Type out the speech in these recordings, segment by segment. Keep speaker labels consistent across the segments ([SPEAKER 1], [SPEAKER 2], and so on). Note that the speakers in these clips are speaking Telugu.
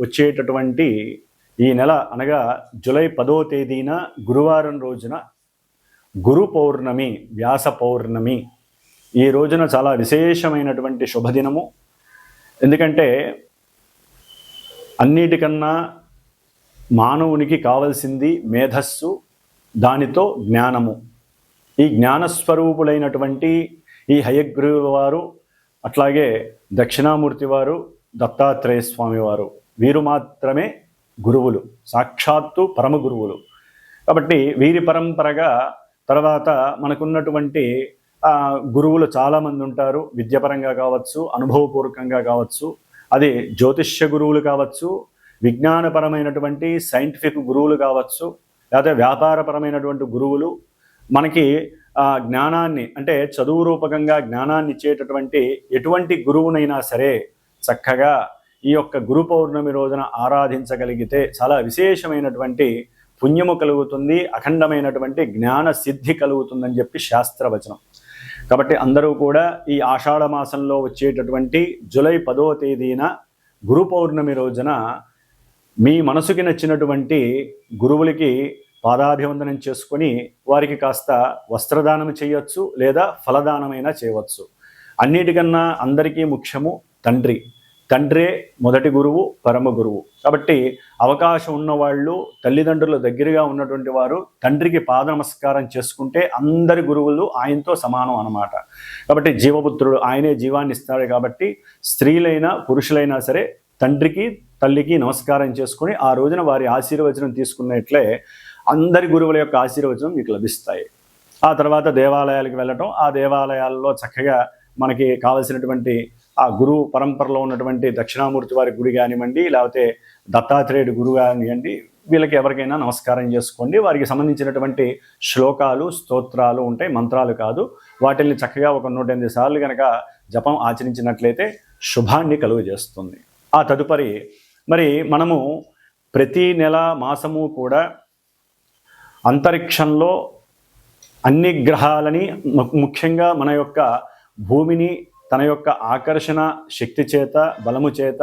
[SPEAKER 1] వచ్చేటటువంటి ఈ నెల అనగా జూలై పదో తేదీన గురువారం రోజున గురు పౌర్ణమి వ్యాస పౌర్ణమి ఈ రోజున చాలా విశేషమైనటువంటి శుభదినము. ఎందుకంటే అన్నిటికన్నా మానవునికి కావలసింది మేధస్సు దానితో జ్ఞానము. ఈ జ్ఞానస్వరూపులైనటువంటి ఈ హయగ్రీవ వారు అట్లాగే దక్షిణామూర్తి వారు దత్తాత్రేయ స్వామి వారు వీరు మాత్రమే గురువులు సాక్షాత్తు పరమ గురువులు. కాబట్టి వీరి పరంపరగా తర్వాత మనకున్నటువంటి గురువులు చాలామంది ఉంటారు. విద్యపరంగా కావచ్చు అనుభవపూర్వకంగా కావచ్చు అది జ్యోతిష్య గురువులు కావచ్చు విజ్ఞానపరమైనటువంటి సైంటిఫిక్ గురువులు కావచ్చు లేకపోతే వ్యాపారపరమైనటువంటి గురువులు. మనకి జ్ఞానాన్ని అంటే చదువు రూపకంగా జ్ఞానాన్ని ఇచ్చేటటువంటి ఎటువంటి గురువునైనా సరే చక్కగా ఈ యొక్క గురు పౌర్ణమి రోజున ఆరాధించగలిగితే చాలా విశేషమైనటువంటి పుణ్యము కలుగుతుంది అఖండమైనటువంటి జ్ఞాన సిద్ధి కలుగుతుందని చెప్పి శాస్త్రవచనం. కాబట్టి అందరూ కూడా ఈ ఆషాఢ మాసంలో వచ్చేటటువంటి జూలై పదో తేదీన గురు పౌర్ణమి రోజున మీ మనసుకి నచ్చినటువంటి గురువులకి పాదాభివందనం చేసుకొని వారికి కాస్త వస్త్రదానం చేయొచ్చు లేదా ఫలదానమైనా చేయవచ్చు. అన్నిటికన్నా అందరికీ ముఖ్యము తండ్రి. తండ్రే మొదటి గురువు పరమ గురువు. కాబట్టి అవకాశం ఉన్నవాళ్ళు తల్లిదండ్రుల దగ్గరగా ఉన్నటువంటి వారు తండ్రికి పాద నమస్కారం చేసుకుంటే అందరి గురువులు ఆయనతో సమానం అనమాట కాబట్టి జీవపుత్రుడు ఆయనే జీవాన్ని ఇస్తాడు కాబట్టి స్త్రీలైనా పురుషులైనా సరే తండ్రికి తల్లికి నమస్కారం చేసుకుని ఆ రోజున వారి ఆశీర్వచనం తీసుకున్నట్లే అందరి గురువుల యొక్క ఆశీర్వచనం మీకు లభిస్తాయి. ఆ తర్వాత దేవాలయాలకు వెళ్ళటం ఆ దేవాలయాల్లో చక్కగా మనకి కావలసినటువంటి ఆ గురువు పరంపరలో ఉన్నటువంటి దక్షిణామూర్తి వారి గుడి కానివ్వండి లేకపోతే దత్తాత్రేయుడి గురువు కానివ్వండి వీళ్ళకి ఎవరికైనా నమస్కారం చేసుకోండి. వారికి సంబంధించినటువంటి శ్లోకాలు స్తోత్రాలు ఉంటాయి మంత్రాలు కాదు. వాటిల్ని చక్కగా ఒక నూట ఎనిమిది సార్లు కనుక జపం ఆచరించినట్లయితే శుభాన్ని కలుగు చేస్తుంది ఆ తదుపరి మరి మనము ప్రతి నెల మాసము కూడా అంతరిక్షంలో అన్ని గ్రహాలని ముఖ్యంగా మన యొక్క భూమిని తన యొక్క ఆకర్షణ శక్తి చేత బలము చేత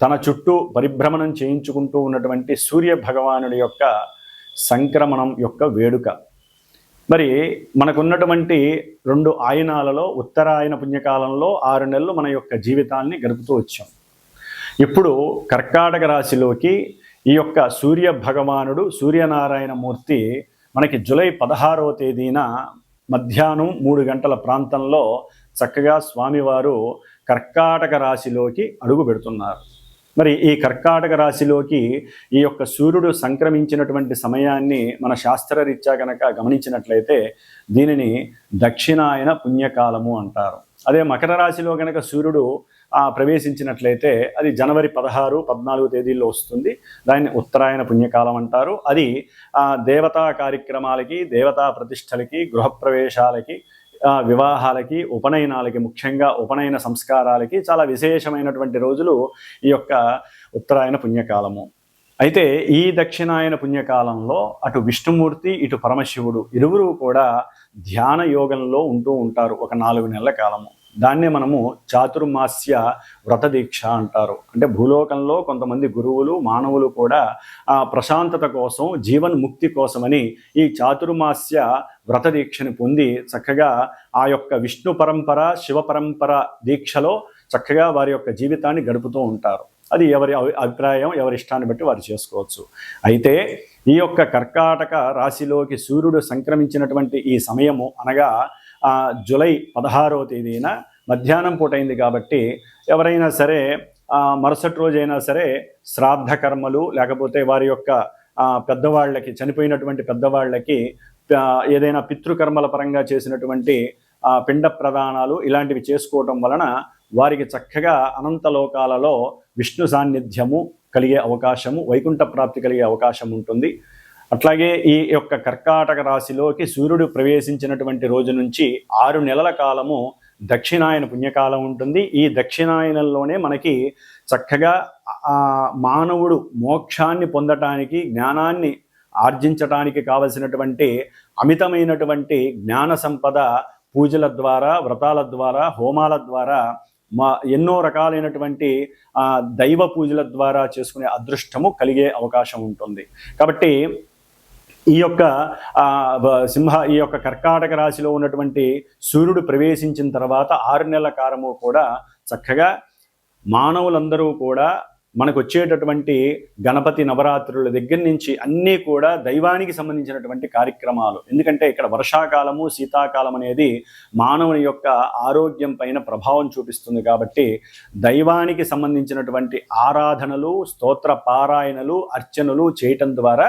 [SPEAKER 1] తన చుట్టూ పరిభ్రమణం చేయించుకుంటూ ఉన్నటువంటి సూర్య భగవానుడి యొక్క సంక్రమణం యొక్క వేడుక. మరి మనకున్నటువంటి రెండు ఆయనాలలో ఉత్తరాయన పుణ్యకాలంలో ఆరు నెలలు మన యొక్క జీవితాన్ని గడుపుతూ వచ్చాం. ఇప్పుడు కర్కాటక రాశిలోకి ఈ యొక్క సూర్య భగవానుడు సూర్యనారాయణ మూర్తి మనకి జూలై పదహారవ తేదీన మధ్యాహ్నం మూడు గంటల ప్రాంతంలో చక్కగా స్వామివారు కర్కాటక రాశిలోకి అడుగు పెడుతున్నారు. మరి ఈ కర్కాటక రాశిలోకి ఈ యొక్క సూర్యుడు సంక్రమించినటువంటి సమయాన్ని మన శాస్త్రరీత్యా కనుక గమనించినట్లయితే దీనిని దక్షిణాయన పుణ్యకాలము అంటారు. అదే మకర రాశిలో కనుక సూర్యుడు ప్రవేశించినట్లయితే అది జనవరి పదహారు పద్నాలుగు తేదీల్లో వస్తుంది. దాన్ని ఉత్తరాయణ పుణ్యకాలం అంటారు. అది దేవతా కార్యక్రమాలకి దేవతా ప్రతిష్టలకి గృహప్రవేశాలకి వివాహాలకి ఉపనయనాలకి ముఖ్యంగా ఉపనయన సంస్కారాలకి చాలా విశేషమైనటువంటి రోజులు ఈ యొక్క ఉత్తరాయణ పుణ్యకాలము. అయితే ఈ దక్షిణాయన పుణ్యకాలంలో అటు విష్ణుమూర్తి ఇటు పరమశివుడు ఇరువురు కూడా ధ్యాన యోగంలో ఉంటూ ఉంటారు ఒక నాలుగు నెలల కాలము. దాన్నే మనము చాతుర్మాస్య వ్రత దీక్ష అంటారు. అంటే భూలోకంలో కొంతమంది గురువులు మానవులు కూడా ఆ ప్రశాంతత కోసం జీవన్ ముక్తి కోసమని ఈ చాతుర్మాస్య వ్రత దీక్షని పొంది చక్కగా ఆ యొక్క విష్ణు పరంపర శివ పరంపర దీక్షలో చక్కగా వారి యొక్క జీవితాన్ని గడుపుతూ ఉంటారు. అది ఎవరి అభిప్రాయం ఎవరి ఇష్టాన్ని బట్టి వారు చేసుకోవచ్చు. అయితే ఈ యొక్క కర్కాటక రాశిలోకి సూర్యుడు సంక్రమించినటువంటి ఈ సమయము అనగా ఆ, జూలై పదహారవ తేదీన మధ్యాహ్నం పూట అయింది కాబట్టి ఎవరైనా సరే మరుసటి రోజైనా సరే శ్రాద్ధ కర్మలు లేకపోతే వారి యొక్క పెద్దవాళ్ళకి చనిపోయినటువంటి పెద్దవాళ్ళకి ఏదైనా పితృకర్మల పరంగా చేసినటువంటి పిండ ప్రదానాలు ఇలాంటివి చేసుకోవటం వలన వారికి చక్కగా అనంత లోకాలలో విష్ణు సాన్నిధ్యము కలిగే అవకాశము వైకుంఠ ప్రాప్తి కలిగే అవకాశం ఉంటుంది. అట్లాగే ఈ యొక్క కర్కాటక రాశిలోకి సూర్యుడు ప్రవేశించినటువంటి రోజు నుంచి ఆరు నెలల కాలము దక్షిణాయన పుణ్యకాలం ఉంటుంది. ఈ దక్షిణాయనంలోనే మనకి చక్కగా మానవుడు మోక్షాన్ని పొందటానికి జ్ఞానాన్ని ఆర్జించటానికి కావలసినటువంటి అమితమైనటువంటి జ్ఞాన సంపద పూజల ద్వారా వ్రతాల ద్వారా హోమాల ద్వారా మా ఎన్నో రకాలైనటువంటి దైవ పూజల ద్వారా చేసుకునే అదృష్టము కలిగే అవకాశం ఉంటుంది. కాబట్టి ఈ యొక్క సింహ ఈ యొక్క కర్కాటక రాశిలో ఉన్నటువంటి సూర్యుడు ప్రవేశించిన తర్వాత ఆరు నెలల కాలము కూడా చక్కగా మానవులందరూ కూడా మనకు వచ్చేటటువంటి గణపతి నవరాత్రుల దగ్గర నుంచి అన్నీ కూడా దైవానికి సంబంధించినటువంటి కార్యక్రమాలు. ఎందుకంటే ఇక్కడ వర్షాకాలము శీతాకాలం అనేది మానవుని యొక్క ఆరోగ్యం పైన ప్రభావం చూపిస్తుంది కాబట్టి దైవానికి సంబంధించినటువంటి ఆరాధనలు స్తోత్ర పారాయణలు అర్చనలు చేయటం ద్వారా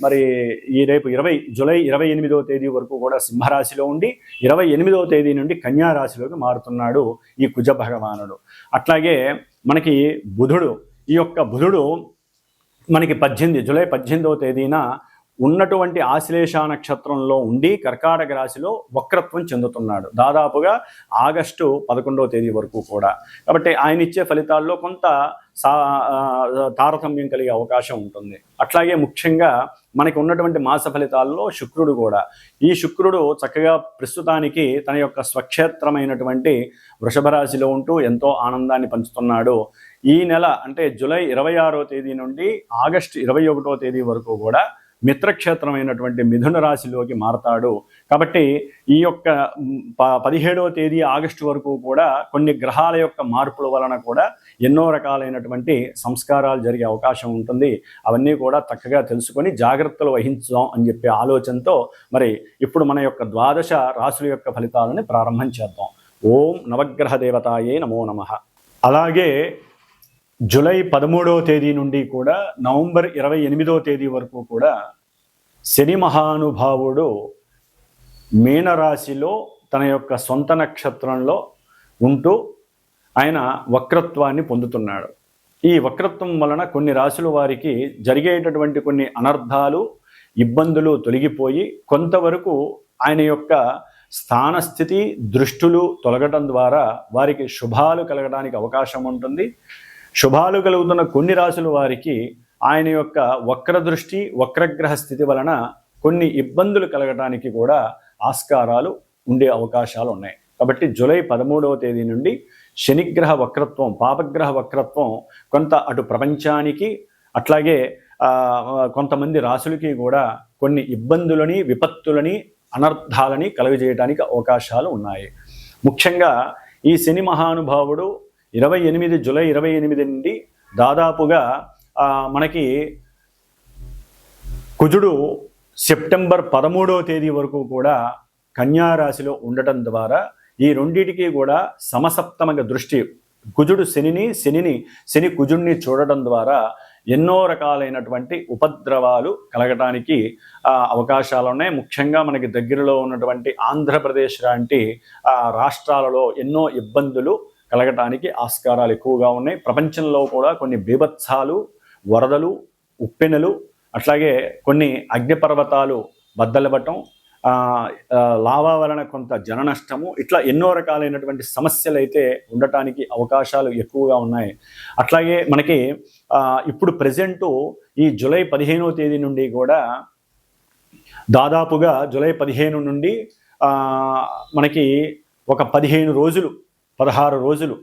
[SPEAKER 1] మరి ఈ రేపు ఇరవై జూలై ఇరవై ఎనిమిదవ తేదీ వరకు కూడా సింహరాశిలో ఉండి ఇరవై ఎనిమిదవ తేదీ నుండి కన్యా రాశిలోకి మారుతున్నాడు ఈ కుజ భగవానుడు. అట్లాగే మనకి బుధుడు ఈ యొక్క బుధుడు మనకి పద్దెనిమిది జూలై పద్దెనిమిదవ తేదీన ఉన్నటువంటి ఆశ్లేష నక్షత్రంలో ఉండి కర్కాటక రాశిలో వక్రత్వం చెందుతున్నాడు. దాదాపుగా ఆగస్టు పదకొండవ తేదీ వరకు కూడా. కాబట్టి ఆయన ఇచ్చే ఫలితాల్లో కొంత సా తారతమ్యం కలిగే అవకాశం ఉంటుంది. అట్లాగే ముఖ్యంగా మనకి ఉన్నటువంటి మాస ఫలితాల్లో శుక్రుడు కూడా. ఈ శుక్రుడు చక్కగా ప్రస్తుతానికి తన యొక్క స్వక్షేత్రమైనటువంటి వృషభ రాశిలో ఉంటూ ఎంతో ఆనందాన్ని పంచుతున్నాడు. ఈ నెల అంటే జూలై ఇరవై ఆరో తేదీ నుండి ఆగస్టు ఇరవై ఒకటో తేదీ వరకు కూడా మిత్రక్షేత్రమైనటువంటి మిథున రాశిలోకి మారతాడు. కాబట్టి ఈ యొక్క ప- పదిహేడవ తేదీ ఆగస్టు వరకు కూడా కొన్ని గ్రహాల యొక్క మార్పుల వలన కూడా ఎన్నో రకాలైనటువంటి సంస్కారాలు జరిగే అవకాశం ఉంటుంది. అవన్నీ కూడా చక్కగా తెలుసుకొని జాగ్రత్తలు వహించుదాం అని చెప్పే ఆలోచనతో మరి ఇప్పుడు మన యొక్క ద్వాదశ రాశుల యొక్క ఫలితాలని ప్రారంభం చేద్దాం. ఓం నవగ్రహ దేవతాయే నమో నమ. అలాగే జూలై పదమూడవ తేదీ నుండి కూడా నవంబర్ ఇరవై ఎనిమిదవ తేదీ వరకు కూడా శని మహానుభావుడు మీనరాశిలో తన యొక్క సొంత నక్షత్రంలో ఉంటూ ఆయన వక్రత్వాన్ని పొందుతున్నాడు. ఈ వక్రత్వం వలన కొన్ని రాశుల వారికి జరిగేటటువంటి కొన్ని అనర్థాలు ఇబ్బందులు తొలగిపోయి కొంతవరకు ఆయన యొక్క స్థానస్థితి దృష్టులు తొలగటం ద్వారా వారికి శుభాలు కలగడానికి అవకాశం ఉంటుంది. శుభాలు కలుగుతున్న కొన్ని రాశుల వారికి ఆయన యొక్క వక్ర దృష్టి వక్రగ్రహ స్థితి వలన కొన్ని ఇబ్బందులు కలగడానికి కూడా ఆస్కారాలు ఉండే అవకాశాలు ఉన్నాయి. కాబట్టి జూలై పదమూడవ తేదీ నుండి శనిగ్రహ వక్రత్వం పాపగ్రహ వక్రత్వం కొంత అటు ప్రపంచానికి అట్లాగే కొంతమంది రాసులకి కూడా కొన్ని ఇబ్బందులని విపత్తులని అనర్థాలని కలుగజేయడానికి అవకాశాలు ఉన్నాయి. ముఖ్యంగా ఈ శని మహానుభావుడు ఇరవై ఎనిమిది జూలై ఇరవై ఎనిమిది నుండి దాదాపుగా మనకి కుజుడు సెప్టెంబర్ పదమూడవ తేదీ వరకు కూడా కన్యారాశిలో ఉండటం ద్వారా ఈ రెండింటికి కూడా సమసప్తమక దృష్టి. కుజుడు శనిని శనిని శని కుజుడిని చూడటం ద్వారా ఎన్నో రకాలైనటువంటి ఉపద్రవాలు కలగటానికి అవకాశాలు ఉన్నాయి. ముఖ్యంగా మనకి దగ్గరలో ఉన్నటువంటి ఆంధ్రప్రదేశ్ లాంటి రాష్ట్రాలలో ఎన్నో ఇబ్బందులు కలగటానికి ఆస్కారాలు ఎక్కువగా ఉన్నాయి. ప్రపంచంలో కూడా కొన్ని బీభత్సాలు వరదలు ఉప్పెనలు అట్లాగే కొన్ని అగ్నిపర్వతాలు బద్దలవ్వటం లావా వలన కొంత జన నష్టము ఇట్లా ఎన్నో రకాలైనటువంటి సమస్యలు అయితే ఉండటానికి అవకాశాలు ఎక్కువగా ఉన్నాయి. అట్లాగే మనకి ఇప్పుడు ప్రజెంటు ఈ జూలై పదిహేనో తేదీ నుండి కూడా దాదాపుగా జూలై పదిహేను నుండి మనకి ఒక పదిహేను రోజులు పదహారు రోజులు.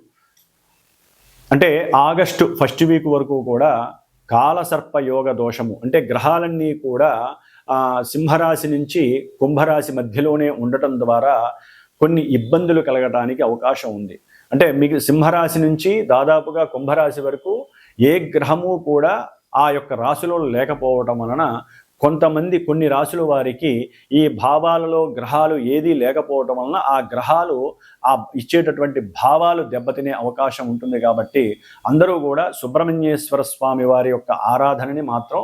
[SPEAKER 1] అంటే ఆగస్టు ఫస్ట్ వీక్ వరకు కూడా కాలసర్ప యోగ దోషము. అంటే గ్రహాలన్నీ కూడా ఆ, సింహరాశి నుంచి కుంభరాశి మధ్యలోనే ఉండటం ద్వారా కొన్ని ఇబ్బందులు కలగటానికి అవకాశం ఉంది. అంటే మీకు సింహరాశి నుంచి దాదాపుగా కుంభరాశి వరకు ఏ గ్రహము కూడా ఆ యొక్క రాశిలో లేకపోవటం వలన కొంతమంది కొన్ని రాశుల వారికి ఈ భావాలలో గ్రహాలు ఏదీ లేకపోవటం వలన ఆ గ్రహాలు ఆ ఇచ్చేటటువంటి భావాలు దెబ్బతినే అవకాశం ఉంటుంది కాబట్టి అందరూ కూడా సుబ్రహ్మణ్యేశ్వర స్వామి వారి యొక్క ఆరాధనని మాత్రం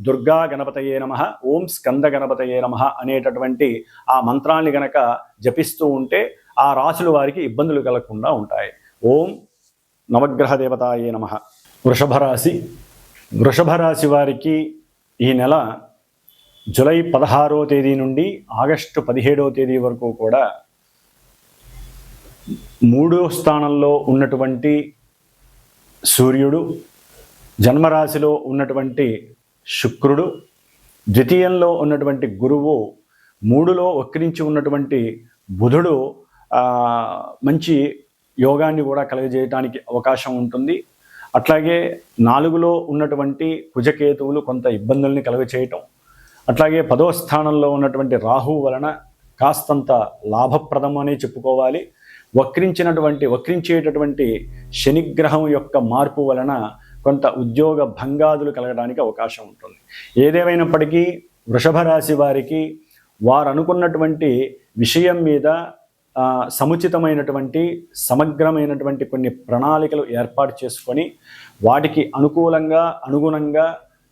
[SPEAKER 1] దుర్గా గణపతయే నమ ఓం స్కంద గణపతయే నమ అనేటటువంటి ఆ మంత్రాన్ని గనక జపిస్తూ ఉంటే ఆ రాసుల వారికి ఇబ్బందులు కలగకుండా ఉంటాయి. ఓం నవగ్రహ దేవతాయే నమ. వృషభ రాశి వృషభ రాశి వారికి ఈ నెల జూలై పదహారో తేదీ నుండి ఆగస్టు పదిహేడవ తేదీ వరకు కూడా మూడో స్థానంలో ఉన్నటువంటి సూర్యుడు జన్మరాశిలో ఉన్నటువంటి శుక్రుడు ద్వితీయంలో ఉన్నటువంటి గురువు మూడులో వక్రించి ఉన్నటువంటి బుధుడు మంచి యోగాన్ని కూడా కలుగజేయడానికి అవకాశం ఉంటుంది. అట్లాగే నాలుగులో ఉన్నటువంటి కుజకేతువులు కొంత ఇబ్బందుల్ని కలుగచేయటం. అట్లాగే పదో స్థానంలో ఉన్నటువంటి రాహు వలన కాస్తంత లాభప్రదం అనే చెప్పుకోవాలి. వక్రించినటువంటి వక్రించేటటువంటి శనిగ్రహం యొక్క మార్పు వలన కొంత ఉద్యోగ భంగాదులు కలగడానికి అవకాశం ఉంటుంది. ఏదేమైనప్పటికీ వృషభ రాశి వారికి వారు అనుకున్నటువంటి విషయం మీద సముచితమైనటువంటి సమగ్రమైనటువంటి కొన్ని ప్రణాళికలు ఏర్పాటు చేసుకొని వాటికి అనుకూలంగా అనుగుణంగా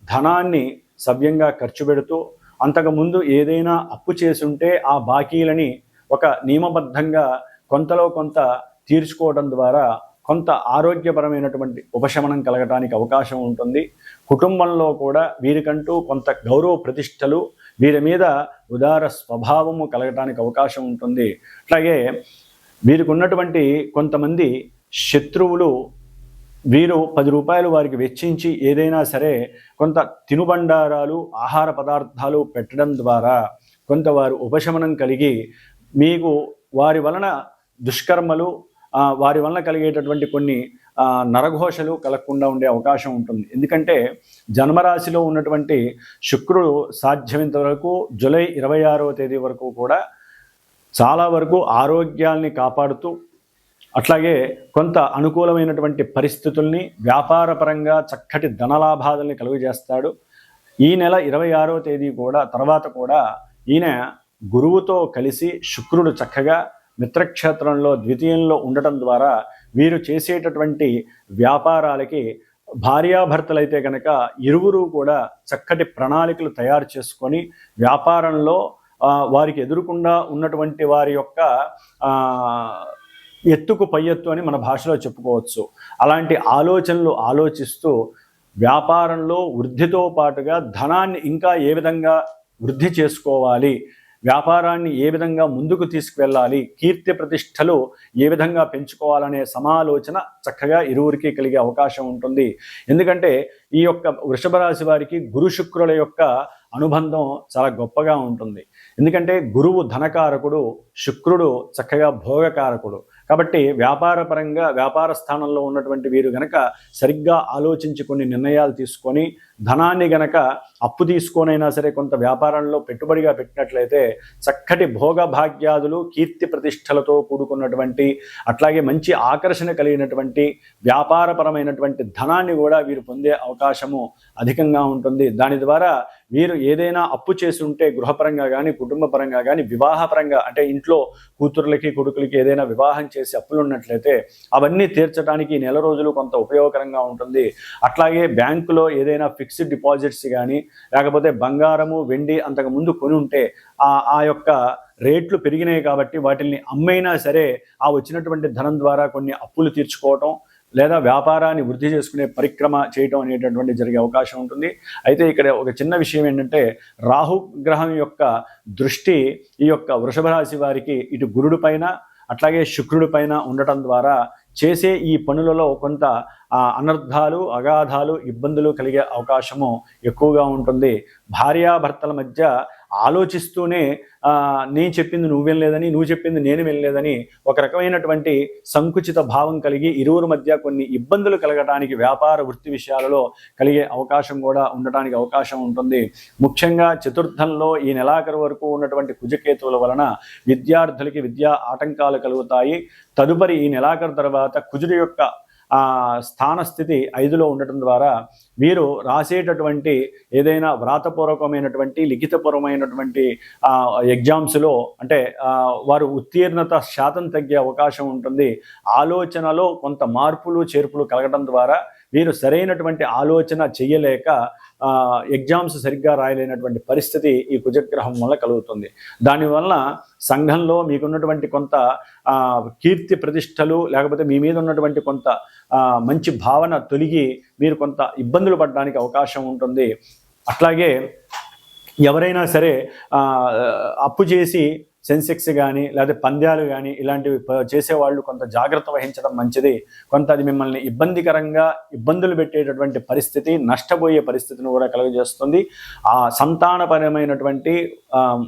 [SPEAKER 1] ధనాన్ని సవ్యంగా ఖర్చు పెడుతూ అంతకుముందు ఏదైనా అప్పు చేసుంటే ఆ బాకీలని ఒక నియమబద్ధంగా కొంతలో కొంత తీర్చుకోవడం ద్వారా కొంత ఆరోగ్యపరమైనటువంటి ఉపశమనం కలగటానికి అవకాశం ఉంటుంది. కుటుంబంలో కూడా వీరికంటూ కొంత గౌరవ ప్రతిష్టలు వీరి మీద ఉదార స్వభావము కలగటానికి అవకాశం ఉంటుంది. అట్లాగే వీరికి ఉన్నటువంటి కొంతమంది శత్రువులు వీరు పది రూపాయలు వారికి వెచ్చించి ఏదైనా సరే కొంత తినుబండారాలు ఆహార పదార్థాలు పెట్టడం ద్వారా కొంత వారు ఉపశమనం కలిగి మీకు వారి వలన దుష్కర్మలు వారి వలన కలిగేటటువంటి కొన్ని నరఘోషలు కలగకుండా ఉండే అవకాశం ఉంటుంది. ఎందుకంటే జన్మరాశిలో ఉన్నటువంటి శుక్రుడు సాధ్యమైనంత వరకు జూలై ఇరవై ఆరవ తేదీ వరకు కూడా చాలా వరకు ఆరోగ్యాల్ని కాపాడుతూ అట్లాగే కొంత అనుకూలమైనటువంటి పరిస్థితుల్ని వ్యాపారపరంగా చక్కటి ధనలాభాలని కలుగజేస్తాడు. ఈ నెల ఇరవై ఆరో తేదీ కూడా తర్వాత కూడా ఈయన గురువుతో కలిసి శుక్రుడు చక్కగా మిత్రక్షేత్రంలో ద్వితీయంలో ఉండటం ద్వారా వీరు చేసేటటువంటి వ్యాపారాలకి భార్యాభర్తలైతే కనుక ఇరువురు కూడా చక్కటి ప్రణాళికలు తయారు చేసుకొని వ్యాపారంలో వారికి ఎదురుకుండా ఉన్నటువంటి వారి యొక్క ఎత్తుకు పై ఎత్తు అని మన భాషలో చెప్పుకోవచ్చు. అలాంటి ఆలోచనలు ఆలోచిస్తూ వ్యాపారంలో వృద్ధితో పాటుగా ధనాన్ని ఇంకా ఏ విధంగా వృద్ధి చేసుకోవాలి వ్యాపారాన్ని ఏ విధంగా ముందుకు తీసుకువెళ్ళాలి కీర్తి ప్రతిష్టలు ఏ విధంగా పెంచుకోవాలనే సమాలోచన చక్కగా ఇరువురికి కలిగే అవకాశం ఉంటుంది. ఎందుకంటే ఈ యొక్క వృషభ రాశి వారికి గురు శుక్రుల యొక్క అనుబంధం చాలా గొప్పగా ఉంటుంది. ఎందుకంటే గురువు ధనకారకుడు శుక్రుడు చక్కగా భోగకారకుడు. కాబట్టి వ్యాపార పరంగా వ్యాపార స్థానంలో ఉన్నటువంటి వీరు గనక సరిగ్గా ఆలోచించి కొన్ని నిర్ణయాలు తీసుకొని ధనాన్ని గనక అప్పు తీసుకొనైనా సరే కొంత వ్యాపారంలో పెట్టుబడిగా పెట్టినట్లయితే చక్కటి భోగ భాగ్యాదులు కీర్తి ప్రతిష్టలతో కూడుకున్నటువంటి అట్లాగే మంచి ఆకర్షణ కలిగినటువంటి వ్యాపారపరమైనటువంటి ధనాన్ని కూడా వీరు పొందే అవకాశము అధికంగా ఉంటుంది. దాని ద్వారా వీరు ఏదైనా అప్పు చేసి ఉంటే గృహపరంగా కానీ కుటుంబపరంగా కానీ వివాహపరంగా అంటే ఇంట్లో కూతుర్లకి కొడుకులకి ఏదైనా వివాహం చేసి అప్పులు ఉన్నట్లయితే అవన్నీ తీర్చడానికి నెల రోజులు కొంత ఉపయోగకరంగా ఉంటుంది. అట్లాగే బ్యాంకులో ఏదైనా ఫిక్స్డ్ డిపాజిట్స్ కానీ లేకపోతే బంగారము వెండి అంతకు ముందు కొని ఉంటే ఆ ఆ యొక్క రేట్లు పెరిగినాయి కాబట్టి వాటిని అమ్మైనా సరే ఆ వచ్చినటువంటి ధనం ద్వారా కొన్ని అప్పులు తీర్చుకోవటం లేదా వ్యాపారాన్ని వృద్ధి చేసుకునే పరిక్రమ చేయటం అనేటటువంటి జరిగే అవకాశం ఉంటుంది. అయితే ఇక్కడ ఒక చిన్న విషయం ఏంటంటే రాహుగ్రహం యొక్క దృష్టి ఈ యొక్క వృషభ రాశి వారికి ఇటు గురుడు పైన అట్లాగే శుక్రుడి పైన ఉండటం ద్వారా చేసే ఈ పనులలో కొంత అనర్థాలు అగాధాలు ఇబ్బందులు కలిగే అవకాశము ఎక్కువగా ఉంటుంది. భార్యాభర్తల మధ్య ఆలోచిస్తూనే నేను చెప్పింది నువ్వేం లేదని నువ్వు చెప్పింది నేను వెళ్ళలేదని ఒక రకమైనటువంటి సంకుచిత భావం కలిగి ఇరువురు మధ్య కొన్ని ఇబ్బందులు కలగడానికి వ్యాపార వృత్తి విషయాలలో కలిగే అవకాశం కూడా ఉండటానికి అవకాశం ఉంటుంది. ముఖ్యంగా చతుర్థంలో ఈ నెలాఖరు వరకు ఉన్నటువంటి కుజకేతువుల వలన విద్యార్థులకి విద్యా ఆటంకాలు కలుగుతాయి. తదుపరి ఈ నెలాఖరు తర్వాత కుజుడి యొక్క స్థానస్థితి ఐదులో ఉండటం ద్వారా వీరు రాసేటటువంటి ఏదైనా వ్రాతపూర్వకమైనటువంటి లిఖితపూర్వమైనటువంటి ఎగ్జామ్స్లో అంటే వారు ఉత్తీర్ణత శాతం తగ్గే అవకాశం ఉంటుంది. ఆలోచనలో కొంత మార్పులు చేర్పులు కలగడం ద్వారా వీరు సరైనటువంటి ఆలోచన చేయలేక ఎగ్జామ్స్ సరిగ్గా రాయలేనటువంటి పరిస్థితి ఈ కుజగ్రహం వల్ల కలుగుతుంది. దానివల్ల సంఘంలో మీకున్నటువంటి కొంత కీర్తి ప్రతిష్టలు లేకపోతే మీ మీద ఉన్నటువంటి కొంత మంచి భావన తొలగి మీరు కొంత ఇబ్బందులు పడడానికి అవకాశం ఉంటుంది. అట్లాగే ఎవరైనా సరే అప్పు చేసి సెన్సెక్స్ కానీ లేదా పంద్యాలు కానీ ఇలాంటివి ప- చేసేవాళ్ళు కొంత జాగ్రత్త వహించడం మంచిది. కొంత అది మిమ్మల్ని ఇబ్బందికరంగా ఇబ్బందులు పెట్టేటటువంటి పరిస్థితి నష్టపోయే పరిస్థితిని కూడా కలుగజేస్తుంది. ఆ సంతానపరమైనటువంటి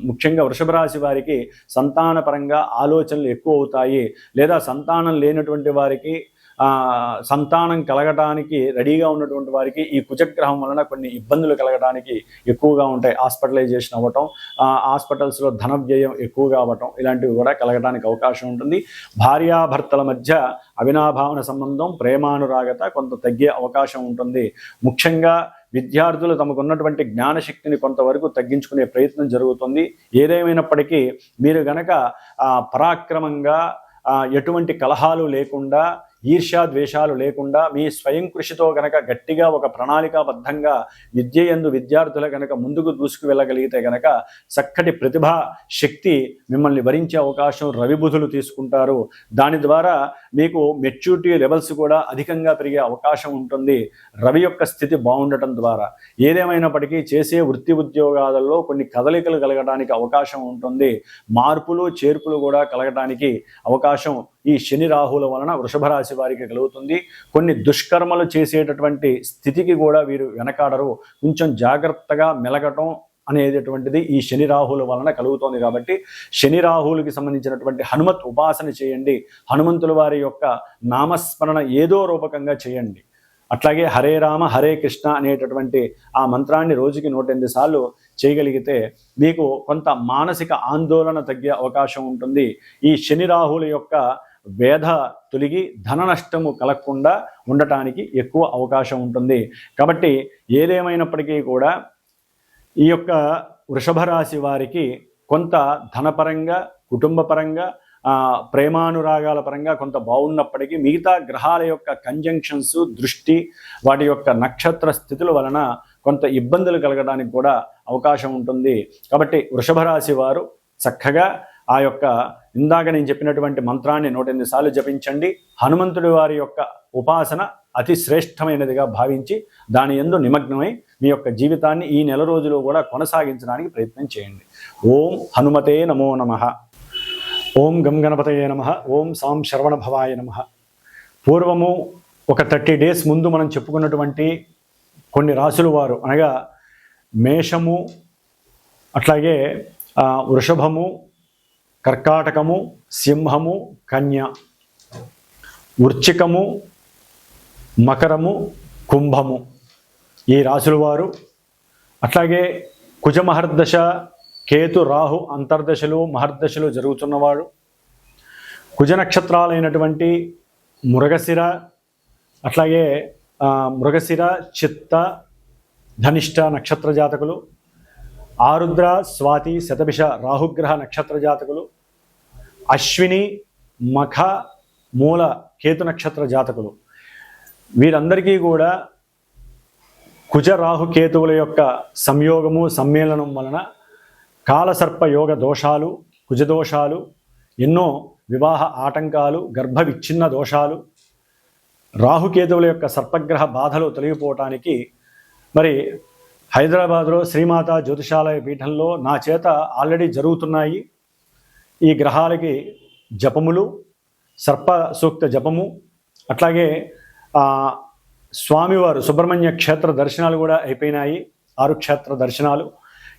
[SPEAKER 1] ముఖ్యంగా వృషభ రాశి వారికి సంతానపరంగా ఆలోచనలు ఎక్కువ అవుతాయి. లేదా సంతానం లేనటువంటి వారికి సంతానం కలగటానికి రెడీగా ఉన్నటువంటి వారికి ఈ కుజగ్రహం వలన కొన్ని ఇబ్బందులు కలగడానికి ఎక్కువగా ఉంటాయి. హాస్పిటలైజేషన్ అవ్వటం హాస్పిటల్స్లో ధన వ్యయం ఎక్కువగా అవ్వటం ఇలాంటివి కూడా కలగడానికి అవకాశం ఉంటుంది. భార్యాభర్తల మధ్య అవినాభావన సంబంధం ప్రేమానురాగత కొంత తగ్గే అవకాశం ఉంటుంది. ముఖ్యంగా విద్యార్థులు తమకు ఉన్నటువంటి జ్ఞానశక్తిని కొంతవరకు తగ్గించుకునే ప్రయత్నం జరుగుతుంది. ఏదేమైనప్పటికీ మీరు గనక పరాక్రమంగా ఎటువంటి కలహాలు లేకుండా ఈర్ష్యా ద్వేషాలు లేకుండా మీ స్వయం కృషితో గనక గట్టిగా ఒక ప్రణాళికాబద్ధంగా విద్య ఎందు విద్యార్థుల గనక ముందుకు దూసుకు వెళ్ళగలిగితే గనక చక్కటి ప్రతిభ శక్తి మిమ్మల్ని భరించే అవకాశం రవిబుధులు తీసుకుంటారు. దాని ద్వారా మీకు మెచ్యూరిటీ లెవెల్స్ కూడా అధికంగా పెరిగే అవకాశం ఉంటుంది. రవి యొక్క స్థితి బాగుండటం ద్వారా. ఏదేమైనప్పటికీ చేసే వృత్తి ఉద్యోగాలలో కొన్ని కదలికలు కలగడానికి అవకాశం ఉంటుంది. మార్పులు చేర్పులు కూడా కలగడానికి అవకాశం ఈ శని రాహుల వలన వృషభ రాశి వారికి కలుగుతుంది. కొన్ని దుష్కర్మలు చేసేటటువంటి స్థితికి కూడా వీరు వెనకాడరు. కొంచెం జాగ్రత్తగా మెలగటం అనేటటువంటిది ఈ శని రాహుల వలన కలుగుతోంది కాబట్టి శని రాహులకి సంబంధించినటువంటి హనుమత్ ఉపాసన చేయండి. హనుమంతుల వారి యొక్క నామస్మరణ ఏదో రూపకంగా చేయండి. అట్లాగే హరే రామ హరే కృష్ణ అనేటటువంటి ఆ మంత్రాన్ని రోజుకి నూట ఎనిమిది సార్లు చేయగలిగితే మీకు కొంత మానసిక ఆందోళన తగ్గే అవకాశం ఉంటుంది. ఈ శని రాహుల యొక్క వేధ తొలగి ధన నష్టము కలగకుండా ఉండటానికి ఎక్కువ అవకాశం ఉంటుంది. కాబట్టి ఏదేమైనప్పటికీ కూడా ఈ యొక్క వృషభ రాశి వారికి కొంత ధనపరంగా కుటుంబపరంగా ప్రేమానురాగాల పరంగా కొంత బాగున్నప్పటికీ మిగతా గ్రహాల యొక్క కంజంక్షన్స్ దృష్టి వాటి యొక్క నక్షత్ర స్థితుల వలన కొంత ఇబ్బందులు కలగడానికి కూడా అవకాశం ఉంటుంది. కాబట్టి వృషభ రాశి వారు చక్కగా ఆ యొక్క ఇందాక నేను చెప్పినటువంటి మంత్రాన్ని నూట ఎనిమిది సార్లు జపించండి. హనుమంతుడి వారి యొక్క ఉపాసన అతి శ్రేష్టమైనదిగా భావించి దాని ఎందు నిమగ్నమై మీ యొక్క జీవితాన్ని ఈ నెల రోజులు కూడా కొనసాగించడానికి ప్రయత్నం చేయండి. ఓం హనుమతే నమో నమ. ఓం గం గణపతయే నమ. ఓం సాం శరవణ భవాయ నమ. పూర్వము ఒక థర్టీ డేస్ ముందు మనం చెప్పుకున్నటువంటి కొన్ని రాశులు వారు అనగా మేషము అట్లాగే వృషభము కర్కాటకము సింహము కన్య. వృచ్చికము మకరము కుంభము. ఈ రాశుల వారు అట్లాగే కుజమహర్దశ కేతు రాహు అంతర్దశలు మహర్దశలు జరుగుతున్నవాడు కుజ నక్షత్రాలైనటువంటి మృగశిర అట్లాగే మృగశిర చిత్త ధనిష్ట నక్షత్ర జాతకులు. ఆరుద్ర స్వాతి శతభిష రాహుగ్రహ నక్షత్ర జాతకులు అశ్విని మఖ మూల కేతు నక్షత్ర జాతకులు. వీరందరికీ కూడా కుజ రాహు కేతువుల యొక్క సంయోగము సమ్మేళనం వలన కాలసర్ప యోగ దోషాలు కుజదోషాలు ఎన్నో వివాహ ఆటంకాలు గర్భ విచ్ఛిన్న దోషాలు రాహుకేతువుల యొక్క సర్పగ్రహ బాధలు తొలగిపోవటానికి మరి హైదరాబాద్లో శ్రీమాత జ్యోతిషాలయ పీఠంలో నా చేత ఆల్రెడీ జరుగుతున్నాయి ఈ గ్రహాలకి జపములు సర్ప సూక్త జపము అట్లాగే స్వామివారు సుబ్రహ్మణ్య క్షేత్ర దర్శనాలు కూడా అయిపోయినాయి ఆరు క్షేత్ర దర్శనాలు.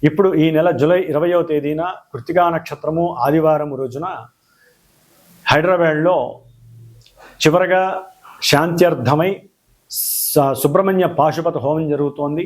[SPEAKER 1] ఇప్పుడు ఈ నెల జూలై ఇరవయో తేదీన కృతికా నక్షత్రము ఆదివారం రోజున హైదరాబాద్లో చివరగా శాంత్యర్థమై సుబ్రహ్మణ్య పాశుపత హోమం జరుగుతోంది.